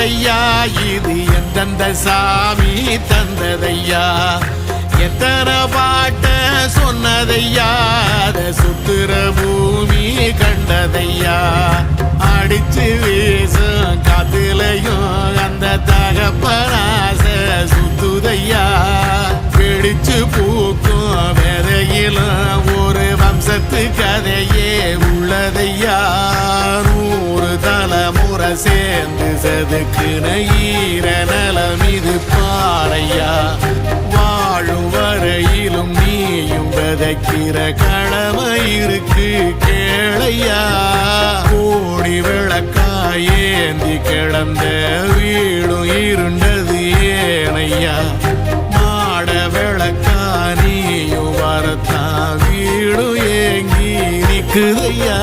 வந்ததையா இது எந்தெந்த சாமி தந்ததையா? எத்தனை பாட்ட சொன்னதையா? அத சுத்துற பூமி கண்டதையா? அடிச்சு வீசும் காத்துலையும் அந்த தகப்பனாச சுத்துதையா? பிடிச்சு பூக்கும் விதையிலும் ஒரு வம்சத்து கதையே உள்ளதையா? செதுக்குன ஈர நலம் இது பாறையா? வாழும் வரையிலும் நீயும் விதைக்கிற கடமை இருக்கு கேளையா? கோடி விளக்காயேந்தி கிடந்த வீடும் இருண்டது ஏனையா? மாட விளக்கா நீயும் வரத்தான் வீடும் ஏங்கி நிற்குதையா?